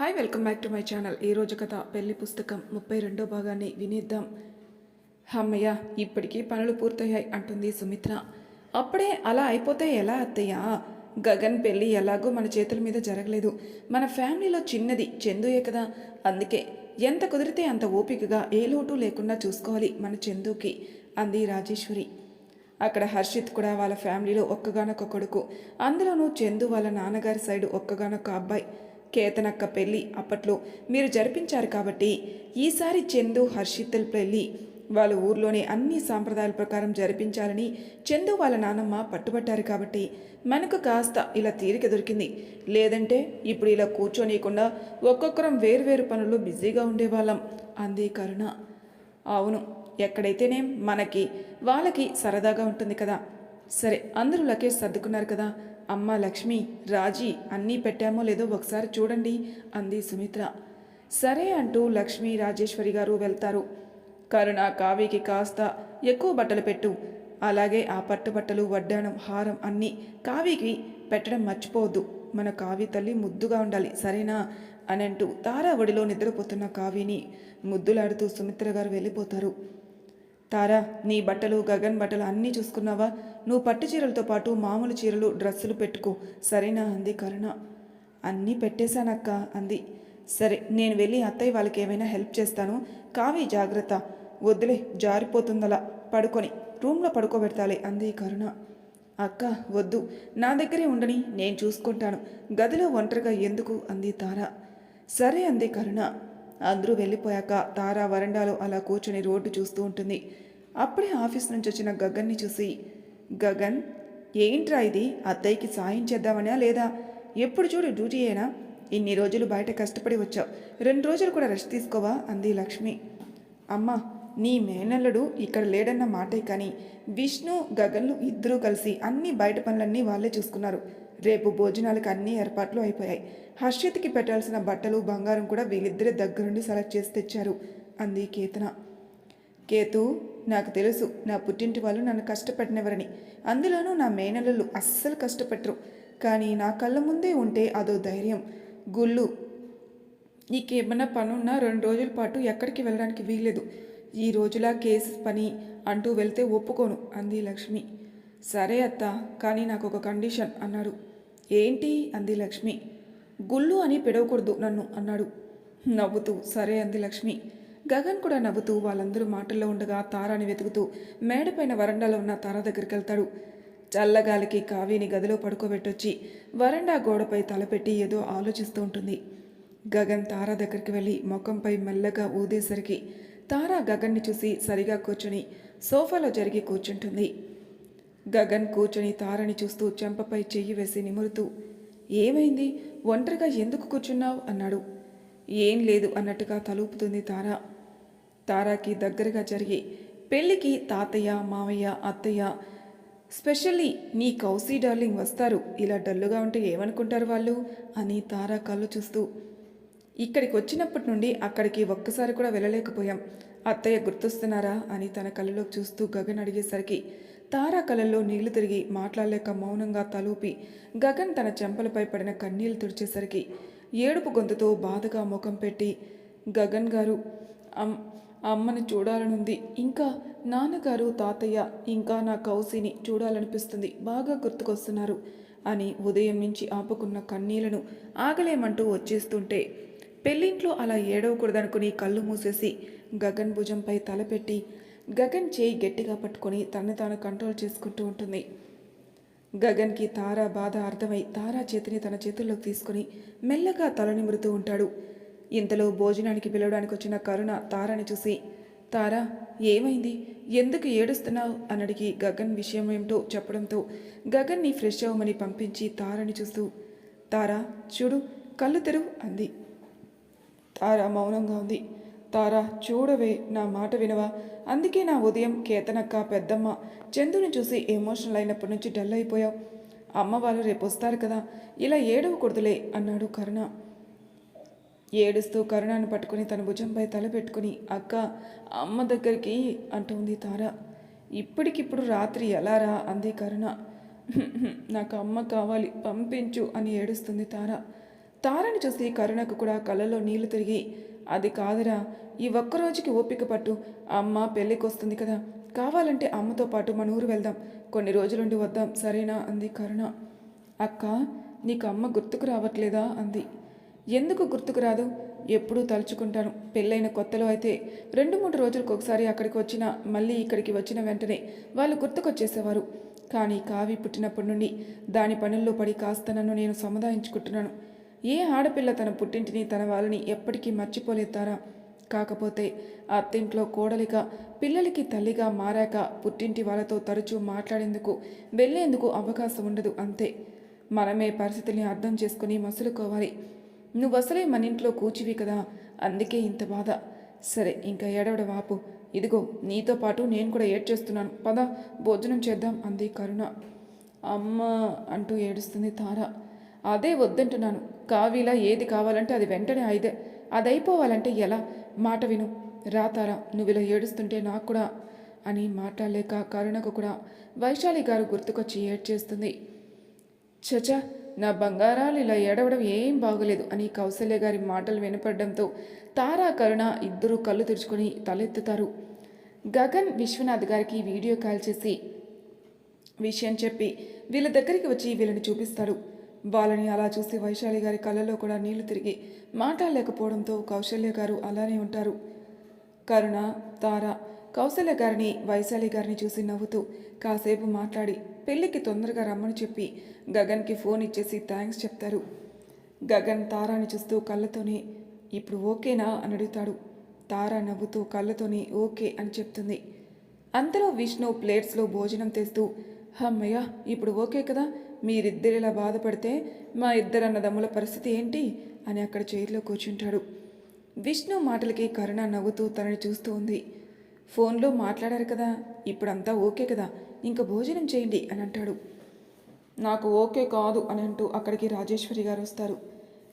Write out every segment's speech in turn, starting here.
Hi welcome back to my channel ఈ రోజు కథ పెళ్ళి పుస్తకం ముప్పై రెండో భాగాన్ని వినేద్దాం. అమ్మయ్య ఇప్పటికీ పనులు పూర్తయ్యాయి అంటుంది సుమిత్ర. అప్పుడే అలా అయిపోతే ఎలా అత్తయ్య? గగన్ పెళ్ళి ఎలాగో మన చేతుల మీద జరగలేదు. మన ఫ్యామిలీలో చిన్నది చందుయే కదా. అందుకే ఎంత కుదిరితే అంత ఓపికగా ఏ లోటు లేకుండా చూసుకోవాలి మన చందుకి అంది రాజేశ్వరి. అక్కడ హర్షిత్ కూడా వాళ్ళ ఫ్యామిలీలో ఒక్కగానొక్క కొడుకు. అందులోనూ చందు వాళ్ళ నాన్నగారి సైడ్ ఒక్కగానొక్క అబ్బాయి. కేతనక్క పెళ్ళి అప్పట్లో మీరు జరిపించారు కాబట్టి ఈసారి చందు హర్షితల్ పెళ్ళి. వాళ్ళ ఊర్లోనే అన్ని సాంప్రదాయాల ప్రకారం జరిపించాలని చందు వాళ్ళ నానమ్మ పట్టుబట్టారు కాబట్టి మనకు కాస్త ఇలా తీరిక దొరికింది. లేదంటే ఇప్పుడు ఇలా కూర్చోనీయకుండా ఒక్కొక్కరం వేర్వేరు పనుల్లో బిజీగా ఉండేవాళ్ళం. అంది కరుణ. అవును ఎక్కడైతేనే మనకి వాళ్ళకి సరదాగా ఉంటుంది కదా. సరే అందరూ లకేష్ సర్దుకున్నారు కదా. అమ్మ లక్ష్మి రాజీ అన్నీ పెట్టామో లేదో ఒకసారి చూడండి అంది సుమిత్ర. సరే అంటూ లక్ష్మి రాజేశ్వరి గారు వెళ్తారు. కరుణ కావికి కాస్త ఎక్కువ బట్టలు పెట్టు. అలాగే ఆ పట్టు బట్టలు వడ్డానం హారం అన్నీ కావికి పెట్టడం మర్చిపోవద్దు. మన కావి తల్లి ముద్దుగా ఉండాలి సరేనా? అని అంటూ తారా ఒడిలో నిద్రపోతున్న కావిని ముద్దులాడుతూ సుమిత్ర గారు వెళ్ళిపోతారు. తారా నీ బట్టలు గగన్ బట్టలు అన్నీ చూసుకున్నావా? నువ్వు పట్టు చీరలతో పాటు మామూలు చీరలు డ్రెస్సులు పెట్టుకో. సరేనా అంది కరుణ. అన్నీ పెట్టేశానక్క అంది. సరే నేను వెళ్ళి అత్తయ్య వాళ్ళకి ఏమైనా హెల్ప్ చేస్తాను. కావి జాగ్రత్త. వద్దులే జారిపోతుందలా. పడుకొని రూమ్లో పడుకోబెడతాలే అంది కరుణ. అక్క వద్దు. నా దగ్గరే ఉండని నేను చూసుకుంటాను. గదిలో ఒంటరిగా ఎందుకు? అంది తార. సరే అంది కరుణ. అందరూ వెళ్ళిపోయాక తార వరండాలో అలా కూర్చొని రోడ్డు చూస్తూ ఉంటుంది. అప్పుడే ఆఫీస్ నుంచి వచ్చిన గగన్ని చూసి గగన్ ఏంట్రా ఇది? అత్తయ్యకి సాయం చేద్దామనా లేదా? ఎప్పుడు చూడు డ్యూటీ అయినా ఇన్ని రోజులు బయట కష్టపడి వచ్చావు. రెండు రోజులు కూడా రెస్ట్ తీసుకోవా? అంది లక్ష్మి. అమ్మా నీ మేనల్లుడు ఇక్కడ లేడన్న మాటే కానీ విష్ణు గగన్లు ఇద్దరూ కలిసి అన్ని బయట పనులన్నీ వాళ్ళే చూసుకున్నారు. రేపు భోజనాలకు అన్ని ఏర్పాట్లు అయిపోయాయి. హర్షిత్కి పెట్టాల్సిన బట్టలు బంగారం కూడా వీళ్ళిద్దరే దగ్గరుండి సెలెక్ట్ చేసి తెచ్చారు. అంది కేతన. కేతు నాకు తెలుసు నా పుట్టింటి వాళ్ళు నన్ను కష్టపెట్టినవరని. అందులోనూ నా మేనలు అస్సలు కష్టపెట్టరు. కానీ నా కళ్ళ ముందే ఉంటే అదో ధైర్యం. గుళ్ళు. నీకేమన్నా పనున్నా రెండు రోజుల పాటు ఎక్కడికి వెళ్ళడానికి వీల్లేదు. ఈ రోజులా కేసు పని అంటూ వెళ్తే ఒప్పుకోను అంది లక్ష్మి. సరే అత్త కానీ నాకు ఒక కండిషన్ అన్నాడు. ఏంటి అంది లక్ష్మి. గుళ్ళు అని పిడవకూడదు నన్ను అన్నాడు. నవ్వుతూ సరే అంది లక్ష్మి. గగన్ కూడా నవ్వుతూ వాళ్ళందరూ మాటల్లో ఉండగా తారాని వెతుకుతూ మేడపైన వరండాలో ఉన్న తార దగ్గరికి వెళ్తాడు. చల్లగాలికి కావిని గదిలో పడుకోబెట్టొచ్చి వరండా గోడపై తలపెట్టి ఏదో ఆలోచిస్తూ ఉంటుంది. గగన్ తారా దగ్గరికి వెళ్ళి ముఖంపై మెల్లగా ఊదేసరికి తారా గగన్ని చూసి సరిగా కూర్చుని సోఫాలో జరిగి కూర్చుంటుంది. గగన్ కూర్చొని తారని చూస్తూ చెంపపై చెయ్యి వేసి నిమురుతూ ఏమైంది? ఒంటరిగా ఎందుకు కూర్చున్నావు? అన్నాడు. ఏం లేదు అన్నట్టుగా తలుపుతుంది తార. తారాకి దగ్గరగా జరిగి పెళ్ళికి తాతయ్య మావయ్య అత్తయ్య స్పెషల్లీ నీ కౌసీ డార్లింగ్ వస్తారు. ఇలా డల్లుగా ఉంటే ఏమనుకుంటారు వాళ్ళు? అని తారా కళ్ళు చూస్తూ ఇక్కడికి వచ్చినప్పటి నుండి అక్కడికి ఒక్కసారి కూడా వెళ్ళలేకపోయాం. అత్తయ్య గుర్తొస్తున్నారా? అని తన కళ్ళలోకి చూస్తూ గగన్ అడిగేసరికి తారా కళల్లో నీళ్ళు తిరిగి మాట్లాడలేక మౌనంగా తలూపి గగన్ తన చెంపలపై పడిన కన్నీళ్ళు తుడిచేసరికి ఏడుపు గొంతుతో బాధగా ముఖం పెట్టి గగన్ గారు అమ్ అమ్మని చూడాలనుంది. ఇంకా నాన్నగారు తాతయ్య ఇంకా నా కౌసిని చూడాలనిపిస్తుంది. బాగా గుర్తుకొస్తున్నారు అని ఉదయం నుంచి ఆపుకున్న కన్నీళ్ళను ఆగలేమంటూ వచ్చేస్తుంటే పెళ్ళింట్లో అలా ఏడవకూడదనుకుని కళ్ళు మూసేసి గగన్ భుజంపై తలపెట్టి గగన్ చేయి గట్టిగా పట్టుకొని తనని తాను కంట్రోల్ చేసుకుంటూ ఉంటుంది. గగన్కి తారా బాధ అర్థమై తారా చేతిని తన చేతుల్లోకి తీసుకుని మెల్లగా తల నిమురుతూ ఉంటాడు. ఇంతలో భోజనానికి పిలవడానికి వచ్చిన కరుణ తారాని చూసి తారా ఏమైంది? ఎందుకు ఏడుస్తున్నావు? అన్నడికి గగన్ విషయం ఏమిటో చెప్పడంతో గగన్ని ఫ్రెష్ అవ్వమని పంపించి తారని చూస్తూ తారా చూడు కళ్ళు తెరువు అంది. తారా మౌనంగా ఉంది. తారా చూడవే నా మాట వినవా? అందుకే నా ఉదయం కేతనక్క పెద్దమ్మ చందుని చూసి ఎమోషనల్ అయినప్పటి నుంచి డల్ అయిపోయావు. అమ్మ వాళ్ళు రేపు వస్తారు కదా ఇలా ఏడవకూడదులే అన్నాడు కరుణ. ఏడుస్తూ కరుణాన్ని పట్టుకుని తన భుజంపై తల పెట్టుకుని అక్క అమ్మ దగ్గరికి అంటుంది తార. ఇప్పటికిప్పుడు రాత్రి ఎలారా అంది కరుణ. నాకు అమ్మ కావాలి పంపించు అని ఏడుస్తుంది తార. తారని చూసి కరుణకు కూడా కళ్ళలో నీళ్ళు తిరిగి అది కాదురా ఈ ఒక్క రోజుకి ఓపిక పట్టు. అమ్మ పెళ్ళికి వస్తుంది కదా కావాలంటే అమ్మతో పాటు మన ఊరు వెళ్దాం. కొన్ని రోజులుండి వద్దాం సరేనా? అంది కరుణ. అక్క నీకు అమ్మ గుర్తుకు రావట్లేదా? అంది. ఎందుకు గుర్తుకు రాదు? ఎప్పుడూ తలుచుకుంటాను. పెళ్ళైన కొత్తలో అయితే రెండు మూడు రోజులకు ఒకసారి అక్కడికి వచ్చిన మళ్ళీ ఇక్కడికి వచ్చిన వెంటనే వాళ్ళు గుర్తుకొచ్చేసేవారు. కానీ కావి పుట్టినప్పటి నుండి దాని పనుల్లో పడి కాస్త నన్ను నేను సముదాయించుకుంటున్నాను. ఏ ఆడపిల్ల తన పుట్టింటిని తన వాళ్ళని ఎప్పటికీ మర్చిపోలేతారా? కాకపోతే అత్తింట్లో కోడలిగా పిల్లలకి తల్లిగా మారాక పుట్టింటి వాళ్ళతో తరచూ మాట్లాడేందుకు వెళ్ళేందుకు అవకాశం ఉండదు అంతే. మనమే పరిస్థితుల్ని అర్థం చేసుకుని మసులుకోవాలి. నువ్వు అసలే మన ఇంట్లో కూచివి కదా అందుకే ఇంత బాధ. సరే ఇంకా ఏడవడ వాపు ఇదిగో నీతో పాటు నేను కూడా ఏడ్చేస్తున్నాను. పద భోజనం చేద్దాం అంది కరుణ. అమ్మ అంటూ ఏడుస్తుంది తారా. అదే వద్దంటున్నాను. కావిలా ఏది కావాలంటే అది వెంటనే అయిదే. అది అయిపోవాలంటే ఎలా? మాట విను. రాతారా నువ్వు ఇలా ఏడుస్తుంటే నాకు కూడా అని మాట్లాడలేక కరుణకు కూడా వైశాలి గారు గుర్తుకొచ్చి ఏడ్చేస్తుంది. చచా నా బంగారాలు ఇలా ఏడవడం ఏం బాగోలేదు అని కౌసల్య గారి మాటలు వినపడడంతో తారా కరుణ ఇద్దరూ కళ్ళు తెరుచుకొని తలెత్తుతారు. గగన్ విశ్వనాథ్ గారికి వీడియో కాల్ చేసి విషయం చెప్పి వీళ్ళ దగ్గరికి వచ్చి వీళ్ళని చూపిస్తారు బాలని అలా చూసి వైశాలి గారి కళ్ళలో కూడా నీళ్ళు తిరిగి మాట్లాడలేకపోవడంతో కౌశల్య గారు అలానే ఉంటారు. కరుణ తార కౌశల్య గారిని వైశాలి గారిని చూసి నవ్వుతూ కాసేపు మాట్లాడి పెళ్ళికి తొందరగా రమ్మని చెప్పి గగన్కి ఫోన్ ఇచ్చేసి థ్యాంక్స్ చెప్తారు. గగన్ తారాని చూస్తూ కళ్ళతోనే ఇప్పుడు ఓకేనా? అని అడుగుతాడు. తారా నవ్వుతూ కళ్ళతోనే ఓకే అని చెప్తుంది. అంతలో విష్ణు ప్లేట్స్లో భోజనం తెస్తూ అమ్మయ్య ఇప్పుడు ఓకే కదా? మీరిద్దరిలా బాధపడితే మా ఇద్దరు అన్నదమ్ముల పరిస్థితి ఏంటి? అని అక్కడ చైర్లో కూర్చుంటాడు. విష్ణు మాటలకి కరుణ నవ్వుతూ తనని చూస్తూ ఉంది. ఫోన్లో మాట్లాడారు కదా ఇప్పుడంతా ఓకే కదా ఇంకా భోజనం చేయండి అని అంటాడు. నాకు ఓకే కాదు అని అంటూ అక్కడికి రాజేశ్వరి గారు వస్తారు.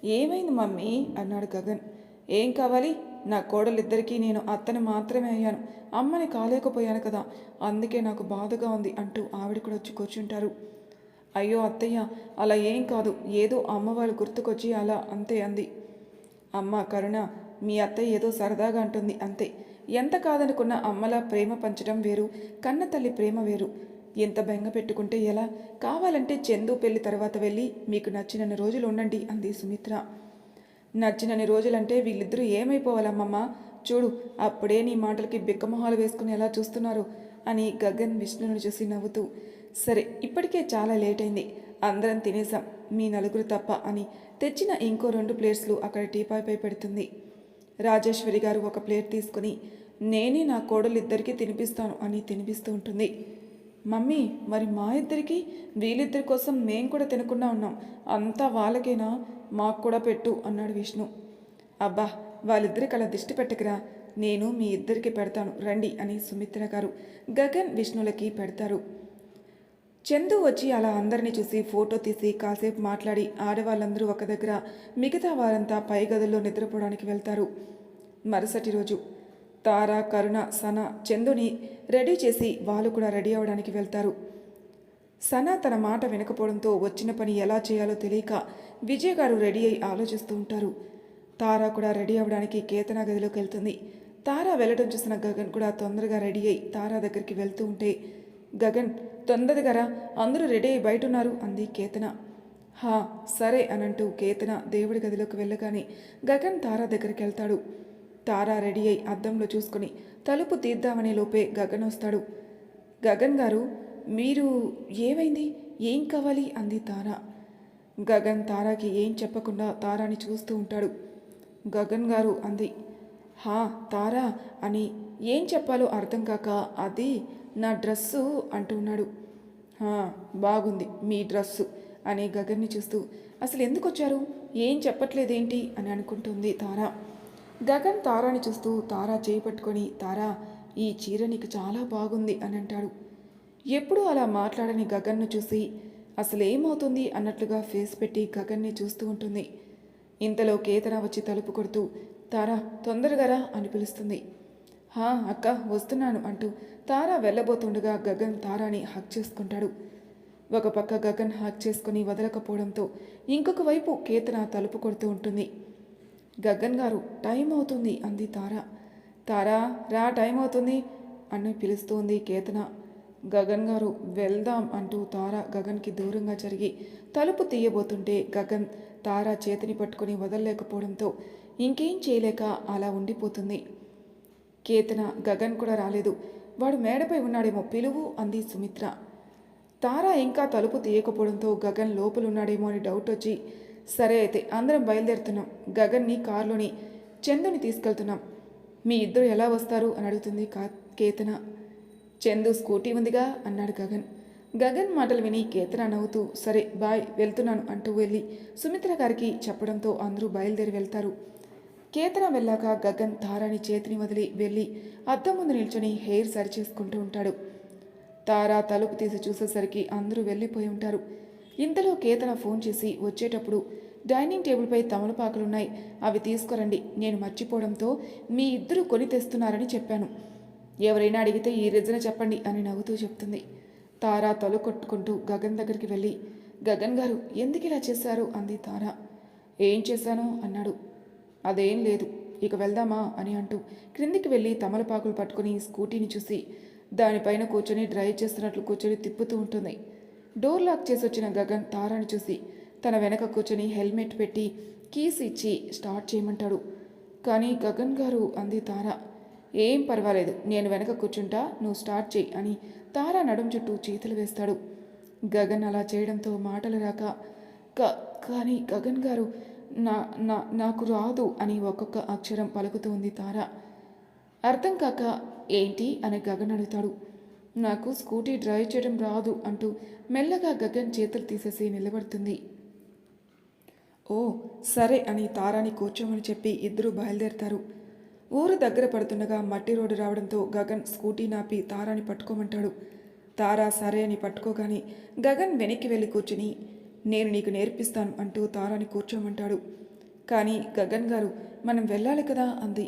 ఏమైంది మమ్మీ? అన్నాడు గగన్. ఏం కావాలి? నా కోడలిద్దరికీ నేను అత్తని మాత్రమే అయ్యాను. అమ్మని కాలేకపోయాను కదా అందుకే నాకు బాధగా ఉంది అంటూ ఆవిడ కూడా వచ్చి కూర్చుంటారు. అయ్యో అత్తయ్య అలా ఏం కాదు. ఏదో అమ్మ వాళ్ళు గుర్తుకొచ్చి అలా అంతే అంది. అమ్మ కరుణ మీ అత్తయ్య ఏదో సరదాగా అంటుంది. అంతే. ఎంత కాదనుకున్న అమ్మలా ప్రేమ పంచడం వేరు కన్న తల్లి ప్రేమ వేరు. ఎంత బెంగ పెట్టుకుంటే ఎలా? కావాలంటే చందు పెళ్ళి తర్వాత వెళ్ళి మీకు నచ్చినన్ని రోజులు ఉండండి అంది సుమిత్ర. నచ్చినన్ని రోజులంటే వీళ్ళిద్దరూ ఏమైపోవాలమ్మమ్మ? చూడు అప్పుడే నీ మాటలకి బిక్కమొహాలు వేసుకుని ఎలా చూస్తున్నారు? అని గగన్ విష్ణుని చూసి నవ్వుతూ సరే ఇప్పటికే చాలా లేట్ అయింది అందరం తినేసాం మీ నలుగురు తప్ప అని తెచ్చిన ఇంకో రెండు ప్లేట్స్లు అక్కడ టీపాయ్పై పెడుతుంది. రాజేశ్వరి గారు ఒక ప్లేట్ తీసుకుని నేనే నా కోడలు ఇద్దరికీ తినిపిస్తాను అని తినిపిస్తూ ఉంటుంది. మమ్మీ మరి మా ఇద్దరికి? వీళ్ళిద్దరి కోసం మేం కూడా తినకుండా ఉన్నాం. అంతా వాళ్ళకేనా? మాకు కూడా పెట్టు అన్నాడు విష్ణు. అబ్బా వాళ్ళిద్దరికి అలా దిష్టి పెట్టకరా. నేను మీ ఇద్దరికి పెడతాను రండి అని సుమిత్ర గారు గగన్ విష్ణులకి పెడతారు. చందు వచ్చి అలా అందరినీ చూసి ఫోటో తీసి కాసేపు మాట్లాడి ఆడవాళ్ళందరూ ఒక దగ్గర మిగతా వారంతా పై గదుల్లో నిద్రపోవడానికి వెళ్తారు. మరుసటి రోజు తార కరుణ సన చందుని రెడీ చేసి వాళ్ళు కూడా రెడీ అవ్వడానికి వెళ్తారు. సన తన మాట వినకపోవడంతో వచ్చిన పని ఎలా చేయాలో తెలియక విజయ్ గారు రెడీ అయి ఆలోచిస్తూ ఉంటారు. తార కూడా రెడీ అవ్వడానికి కేతన గదిలోకి వెళ్తుంది. తార వెళ్ళడం చూసిన గగన్ కూడా తొందరగా రెడీ అయి తారా దగ్గరికి వెళ్తూ ఉంటే గగన్ తొందరగా అందరూ రెడీ అయి బయట ఉన్నారు అంది కేతన. హా సరే అనంటూ కేతన దేవుడి గదిలోకి వెళ్ళగానే గగన్ తారా దగ్గరికి వెళ్తాడు. తారా రెడీ అయి అద్దంలో చూసుకుని తలుపు తీద్దామనే లోపే గగన్ వస్తాడు. గగన్ గారు మీరు ఏమైంది? ఏం కావాలి? అంది తారా. గగన్ తారాకి ఏం చెప్పకుండా తారాని చూస్తూ ఉంటాడు. గగన్ గారు అంది హా తారా అని ఏం చెప్పాలో అర్థం కాక అది నా డ్రెస్సు అంటున్నాడు బాగుంది మీ డ్రెస్సు అని గగన్ని చూస్తూ. అసలు ఎందుకు వచ్చారు ఏం చెప్పట్లేదేంటి? అని అనుకుంటుంది తారా. గగన్ తారాని చూస్తూ తారా చేయి పట్టుకొని తారా ఈ చీర నీకు చాలా బాగుంది అని అంటాడు. ఎప్పుడూ అలా మాట్లాడని గగన్ను చూసి అసలు ఏమవుతుంది అన్నట్లుగా ఫేస్ పెట్టి గగన్ని చూస్తూ ఉంటుంది. ఇంతలో కేతన వచ్చి తలుపు కొడుతూ తారా తొందరగా రా అని పిలుస్తుంది. హా అక్క వస్తున్నాను అంటూ తారా వెళ్ళబోతుండగా గగన్ తారాని హక్ చేసుకుంటాడు. ఒక పక్క గగన్ హక్ చేసుకుని వదలకపోవడంతో ఇంకొక వైపు కేతన తలుపు కొడుతూ ఉంటుంది. గగన్ గారు టైం అవుతుంది అంది తార. తారా రా టైం అవుతుంది అని పిలుస్తోంది కేతన. గగన్ గారు వెళ్దాం అంటూ తార గగన్కి దూరంగా జరిగి తలుపు తీయబోతుంటే గగన్ తార చేతిని పట్టుకొని వదలలేకపోవడంతో ఇంకేం చేయలేక అలా ఉండిపోతుంది. కేతన గగన్ కూడా రాలేదు. వాడు మేడపై ఉన్నాడేమో పిలువు అంది సుమిత్ర. తార ఇంకా తలుపు తీయకపోవడంతో గగన్ లోపలున్నాడేమో అని డౌట్ వచ్చి సరే అయితే అందరం బయలుదేరుతున్నాం. గగన్ని కారులోని చందుని తీసుకెళ్తున్నాం. మీ ఇద్దరు ఎలా వస్తారు? అని అడుగుతుంది కా కేతన. చందు స్కూటీ ఉందిగా? అన్నాడు గగన్. గగన్ మాటలు విని కేతన నవ్వుతూ సరే బాయ్ వెళ్తున్నాను అంటూ వెళ్ళి సుమిత్ర గారికి చెప్పడంతో అందరూ బయలుదేరి వెళ్తారు. కేతన వెళ్ళాక గగన్ తారాని చేతిని వదిలి వెళ్ళి అద్దం ముందు నిల్చొని హెయిర్ సరి చేసుకుంటూ ఉంటాడు. తారా తలుపు తీసి చూసేసరికి అందరూ వెళ్ళిపోయి ఉంటారు. ఇంతలో కేతన ఫోన్ చేసి వచ్చేటప్పుడు డైనింగ్ టేబుల్పై తమలపాకులున్నాయి. అవి తీసుకురండి. నేను మర్చిపోవడంతో మీ ఇద్దరు కొని తెస్తున్నారని చెప్పాను. ఎవరైనా అడిగితే ఈ రిజన చెప్పండి అని నవ్వుతూ చెప్తుంది. తారా తలు కొట్టుకుంటూ గగన్ దగ్గరికి వెళ్ళి గగన్ గారు ఎందుకు ఇలా చేశారు? అంది తారా. ఏం చేశాను? అన్నాడు. అదేం లేదు. ఇక వెళ్దామా అని అంటూ క్రిందికి వెళ్ళి తమలపాకులు పట్టుకుని స్కూటీని చూసి దానిపైన కూర్చొని డ్రైవ్ చేస్తున్నట్లు కూర్చొని తిప్పుతూ ఉంటుంది. డోర్ లాక్ చేసి వచ్చిన గగన్ తారాని చూసి తన వెనక కూర్చొని హెల్మెట్ పెట్టి కీస్ ఇచ్చి స్టార్ట్ చేయమంటాడు. కానీ గగన్ గారు అంది తారా ఏం పర్వాలేదు నేను వెనక కూర్చుంటా నువ్వు స్టార్ట్ చేయి అని తారా నడుం చుట్టూ చేతులు వేస్తాడు. గగన్ అలా చేయడంతో మాటలు రాక "క- కానీ గగన్ గారు నా నా నాకు రాదు అని ఒక్కొక్క అక్షరం పలుకుతూ ఉంది తార. అర్థం కాక ఏంటి అని గగన్ అడుగుతాడు. నాకు స్కూటీ డ్రైవ్ చేయడం రాదు అంటూ మెల్లగా గగన్ చేతులు తీసేసి నిలబడుతుంది. ఓ సరే అని తారాని కూర్చోమని చెప్పి ఇద్దరు బయలుదేరతారు. ఊరు దగ్గర పడుతుండగా మట్టి రోడ్డు రావడంతో గగన్ స్కూటీ నాపి తారాని పట్టుకోమంటాడు. తారా సరే అని పట్టుకోగానే గగన్ వెనక్కి వెళ్ళి కూర్చుని నేను నీకు నేర్పిస్తాను అంటూ తారాని కూర్చోమంటాడు. కానీ గగన్ గారు మనం వెళ్ళాలి కదా అంది.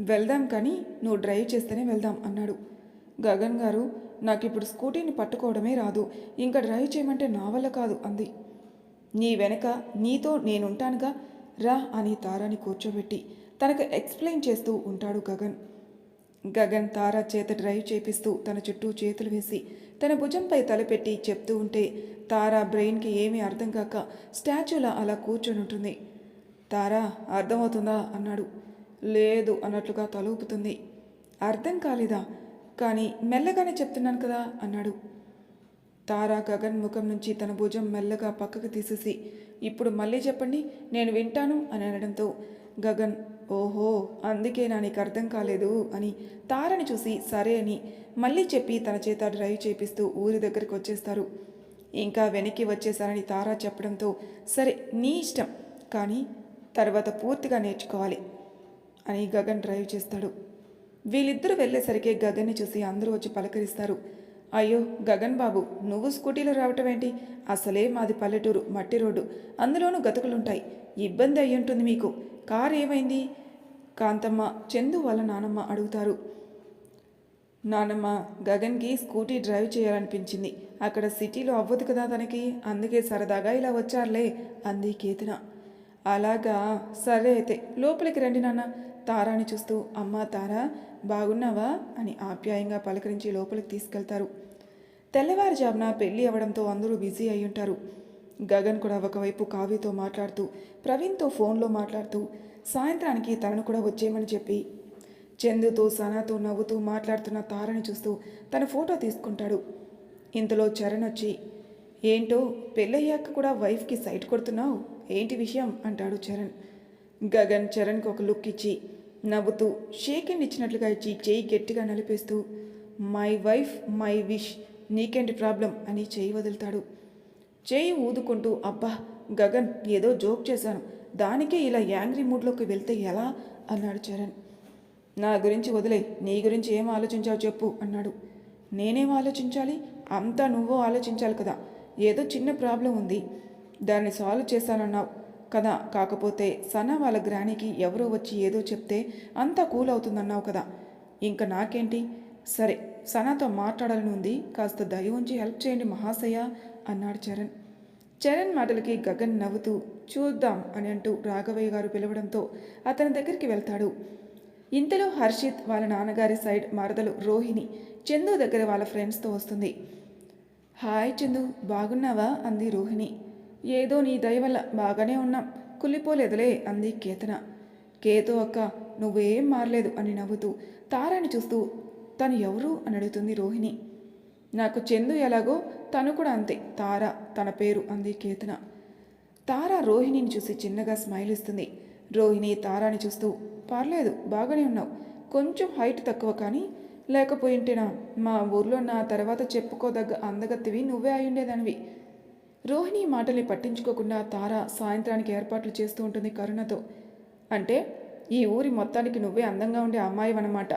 వెళ్దాం కానీ నువ్వు డ్రైవ్ చేస్తేనే వెళ్దాం అన్నాడు. గగన్ గారు నాకు ఇప్పుడు స్కూటీని పట్టుకోవడమే రాదు ఇంకా డ్రైవ్ చేయమంటే నా వల్ల కాదు అంది. నీ వెనక నీతో నేనుంటానుగా రా అని తారాని కూర్చోబెట్టి తనకు ఎక్స్ప్లెయిన్ చేస్తూ ఉంటాడు గగన్. గగన్ తార చేత డ్రైవ్ చేపిస్తూ తన చుట్టూ చేతులు వేసి తన భుజంపై తలపెట్టి చెప్తూ ఉంటే తారా బ్రెయిన్కి ఏమీ అర్థం కాక స్టాచ్యూలా అలా కూర్చొని ఉంటుంది తారా అర్థమవుతుందా? అన్నాడు. లేదు అన్నట్లుగా తలూపుతుంది అర్థం కాలేదా? కానీ మెల్లగానే చెప్తున్నాను కదా అన్నాడు. తారా గగన్ ముఖం నుంచి తన భుజం మెల్లగా పక్కకు తీసేసి ఇప్పుడు మళ్ళీ చెప్పండి నేను వింటాను అని అనడంతో గగన్ ఓహో అందుకే నా నీకు అర్థం కాలేదు అని తారని చూసి సరే అని మళ్ళీ చెప్పి తన చేత డ్రైవ్ చేపిస్తూ ఊరి దగ్గరికి వచ్చేస్తారు. ఇంకా వెనక్కి వచ్చేసారని తారా చెప్పడంతో సరే నీ ఇష్టం కానీ తర్వాత పూర్తిగా నేర్చుకోవాలి అని గగన్ డ్రైవ్ చేస్తాడు. వీళ్ళిద్దరూ వెళ్ళేసరికి గగన్ని చూసి అందరూ వచ్చి పలకరిస్తారు. అయ్యో గగన్ బాబు నువ్వు స్కూటీలో రావటం ఏంటి అసలే మాది పల్లెటూరు మట్టి రోడ్డు. అందులోనూ గతుకులుంటాయి. ఇబ్బంది అయి ఉంటుంది మీకు. కారు ఏమైంది? కాంతమ్మ చందు వాళ్ళ నానమ్మ అడుగుతారు. నానమ్మ గగన్కి స్కూటీ డ్రైవ్ చేయాలనిపించింది. అక్కడ సిటీలో అవ్వదు కదా తనకి? అందుకే సరదాగా ఇలా వచ్చారులే అంది కేతన. అలాగా సరే అయితే లోపలికి రండి నాన్న. తారాని చూస్తూ అమ్మ తారా బాగున్నావా? అని ఆప్యాయంగా పలకరించి లోపలికి తీసుకెళ్తారు. తెల్లవారుజామున పెళ్ళి అవ్వడంతో అందరూ బిజీ అయి ఉంటారు గగన్ కూడా ఒకవైపు కావ్యతో మాట్లాడుతూ ప్రవీణ్తో ఫోన్లో మాట్లాడుతూ సాయంత్రానికి తనను కూడా వచ్చేయమని చెప్పి చందుతో సనాతో నవ్వుతూ మాట్లాడుతున్న తారని చూస్తూ తన ఫోటో తీసుకుంటాడు. ఇంతలో చరణ్ వచ్చి ఏంటో పెళ్ళయ్యాక కూడా వైఫ్కి సైట్ కొడుతున్నావు? ఏంటి విషయం? అంటాడు చరణ్. గగన్ చరణ్కి ఒక లుక్ ఇచ్చి నవ్వుతూ షేక్ హ్యాండ్ ఇచ్చినట్లుగా ఇచ్చి చేయి గట్టిగా నలిపేస్తూ మై వైఫ్ మై విష్ నీకేంటి ప్రాబ్లం? అని చేయి వదులుతాడు. చేయి ఊదుకుంటూ అబ్బా గగన్ ఏదో జోక్ చేశాను. దానికే ఇలా యాంగ్రీ మూడ్లోకి వెళ్తే ఎలా? అన్నాడు చరణ్. నా గురించి వదిలే నీ గురించి ఏం ఆలోచించావు చెప్పు అన్నాడు. నేనేం ఆలోచించాలి? అంతా నువ్వు ఆలోచించాలి కదా. ఏదో చిన్న ప్రాబ్లం ఉంది. దాన్ని సాల్వ్ చేశానన్నావు కదా? కాకపోతే సనా వాళ్ళ గ్రానికి ఎవరో వచ్చి ఏదో చెప్తే అంతా కూల్ అవుతుందన్నావు కదా. ఇంకా నాకేంటి? సరే సనాతో మాట్లాడాలని ఉంది. కాస్త దయ ఉంచి హెల్ప్ చేయండి మహాశయ అన్నాడు చరణ్. చరణ్ మాటలకి గగన్ నవ్వుతూ చూద్దాం అని అంటూ రాఘవయ్య గారు పిలవడంతో అతని దగ్గరికి వెళ్తాడు. ఇంతలో హర్షిత్ వాళ్ళ నాన్నగారి సైడ్ మరదలు రోహిణి చందు దగ్గర వాళ్ళ ఫ్రెండ్స్తో వస్తుంది. హాయ్ చందు బాగున్నావా? అంది రోహిణి. ఏదో నీ దయ వల్ల బాగానే ఉన్నాం. కుళ్ళిపోలేదులే అంది కేతన. కేతో అక్క నువ్వేం మారలేదు అని నవ్వుతూ తారాని చూస్తూ తను ఎవరు అని అడుగుతుంది రోహిణి. నాకు చందు ఎలాగో తను కూడా అంతే తార తన పేరు అంది కేతన. తార రోహిణిని చూసి చిన్నగా స్మైల్ ఇస్తుంది. రోహిణి తారాని చూస్తూ పర్లేదు బాగానే ఉన్నావు. కొంచెం హైట్ తక్కువ కానీ లేకపోయింటేనా మా ఊర్లో నా తర్వాత చెప్పుకోదగ్గ అందగత్తివి నువ్వే అయ్యుండేదానివి. రోహిణి మాటల్ని పట్టించుకోకుండా తార సాయంత్రానికి ఏర్పాట్లు చేస్తూ ఉంటుంది కరుణతో. అంటే ఈ ఊరి మొత్తానికి నువ్వే అందంగా ఉండే అమ్మాయి అన్నమాట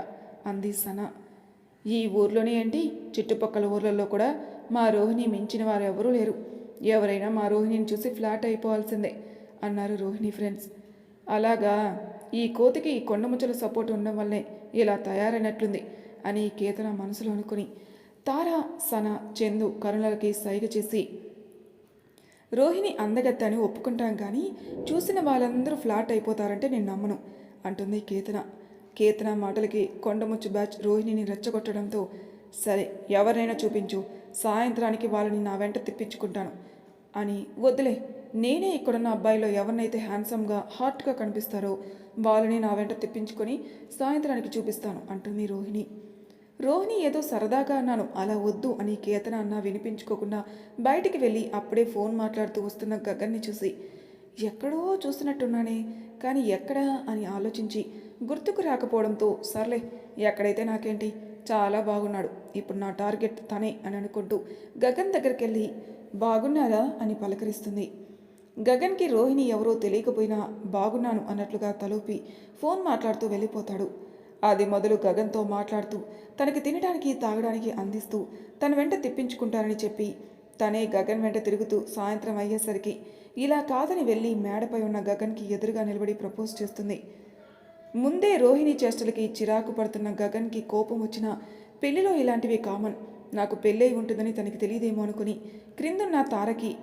అంది సన. ఈ ఊర్లోనే ఏంటి? చుట్టుపక్కల ఊర్లలో కూడా మా రోహిణి మించిన వారు ఎవరూ లేరు. ఎవరైనా మా రోహిణిని చూసి ఫ్లాట్ అయిపోవాల్సిందే అన్నారు రోహిణి ఫ్రెండ్స్. అలాగా ఈ కోతికి ఈ కొండముచ్చల సపోర్ట్ ఉండడం వల్లే ఇలా తయారైనట్లుంది అని కేతన మనసులో అనుకుని. తార సన చందు కరుణలకి సైగ చేసి రోహిణి అందగత్తని ఒప్పుకుంటాం కానీ చూసిన వాళ్ళందరూ ఫ్లాట్ అయిపోతారంటే నేను నమ్మను అంటుంది కేతన. కేతన మాటలకి కొండముచ్చు బ్యాచ్ రోహిణిని రెచ్చగొట్టడంతో సరే ఎవరినైనా చూపించు సాయంత్రానికి వాళ్ళని నా వెంట తిప్పించుకుంటాను అని వద్దులే నేనే ఇక్కడున్న అబ్బాయిలో ఎవరినైతే హ్యాండ్సమ్గా హాట్గా కనిపిస్తారో వాళ్ళని నా వెంట తెప్పించుకొని సాయంత్రానికి చూపిస్తాను అంటుంది రోహిణి. రోహిణి ఏదో సరదాగా అన్నాను. అలా వద్దు అని కేతన అన్న వినిపించుకోకుండా బయటికి వెళ్ళి అప్పుడే ఫోన్ మాట్లాడుతూ వస్తున్న గగన్ని చూసి ఎక్కడో చూస్తున్నట్టున్నానే కానీ ఎక్కడా? అని ఆలోచించి గుర్తుకు రాకపోవడంతో సర్లే ఎక్కడైతే నాకేంటి చాలా బాగున్నాడు. ఇప్పుడు నా టార్గెట్ తనే అని అనుకుంటూ గగన్ దగ్గరికి వెళ్ళి బాగున్నారా? అని పలకరిస్తుంది. గగన్కి రోహిణి ఎవరో తెలియకపోయినా బాగున్నాను అన్నట్లుగా తలూపి ఫోన్ మాట్లాడుతూ వెళ్ళిపోతాడు. అది మొదలు గగన్తో మాట్లాడుతూ తనకి తినడానికి తాగడానికి అందిస్తూ తన వెంట తిప్పించుకుంటానని చెప్పి తనే గగన్ వెంట తిరుగుతూ సాయంత్రం అయ్యేసరికి ఇలా కాదని వెళ్ళి మేడపై ఉన్న గగన్కి ఎదురుగా నిలబడి ప్రపోజ్ చేస్తుంది. ముందే రోహిణి చేష్టలకి చిరాకు పడుతున్న గగన్కి కోపం వచ్చినా పెళ్ళిలో ఇలాంటివి కామన్. నాకు పెళ్ళై ఉంటుందని తనకి తెలియదేమో అనుకుని క్రిందున్న తారకి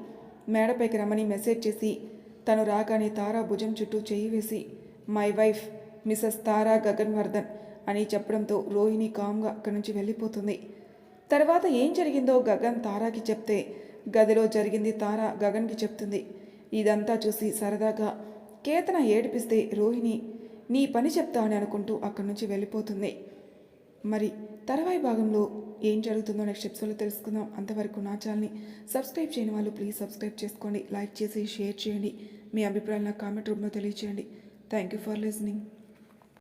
మేడపైకి రమ్మని మెసేజ్ చేసి తను రాగానే తారా భుజం చుట్టూ చేయి వేసి my wife Mrs Tara Gagan Vardhan అని చెప్పడంతో రోహిణి కామ్గా అక్కడి నుంచి వెళ్ళిపోతుంది. తర్వాత ఏం జరిగిందో గగన్ తారాకి చెప్తే గదిలో జరిగింది తారా గగన్కి చెప్తుంది. ఇదంతా చూసి సరదాగా కేతన ఏడిపిస్తే రోహిణి నీ పని చెప్తా అని అనుకుంటూ అక్కడి నుంచి వెళ్ళిపోతుంది. మరి తర్వాయి భాగంలో ఏం జరుగుతుందో నెక్స్ట్ ఎపిసోడ్లో తెలుసుకుందాం. అంతవరకు నా ఛానల్ని సబ్స్క్రైబ్ చేయని వాళ్ళు ప్లీజ్ సబ్స్క్రైబ్ చేసుకోండి. లైక్ చేసి షేర్ చేయండి. మీ అభిప్రాయాలను నా కామెంట్ రూపంలో తెలియచేయండి. Thank you for listening